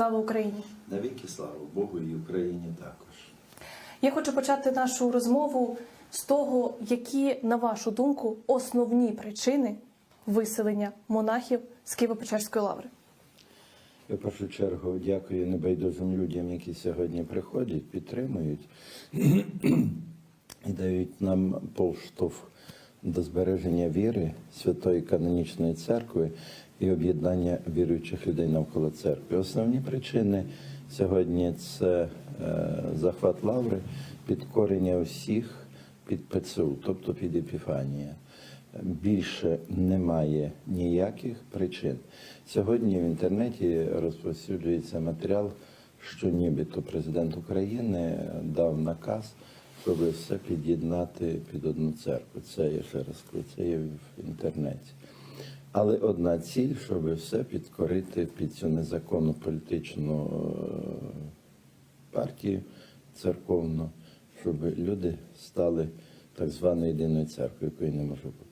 Слава Україні! Навіки слава Богу і Україні також. Я хочу почати нашу розмову з того, які, на вашу думку, основні причини виселення монахів з Києво-Печерської лаври. Я в першу чергу дякую небайдужим людям, які сьогодні приходять, підтримують і дають нам поштовх до збереження віри Святої Канонічної церкви і об'єднання віруючих людей навколо церкви. Основні причини сьогодні це е, захват лаври, підкорення усіх під ПЦУ, тобто під Епіфанія. Більше немає ніяких причин. Сьогодні в інтернеті розповсюджується матеріал, що нібито президент України дав наказ, щоб все під'єднати під одну церкву. Це я ще раз кажу, це є в інтернеті. Але одна ціль, щоб все підкорити під цю незаконну політичну е, партію церковну, щоб люди стали так званою єдиною церквою, якої не може бути.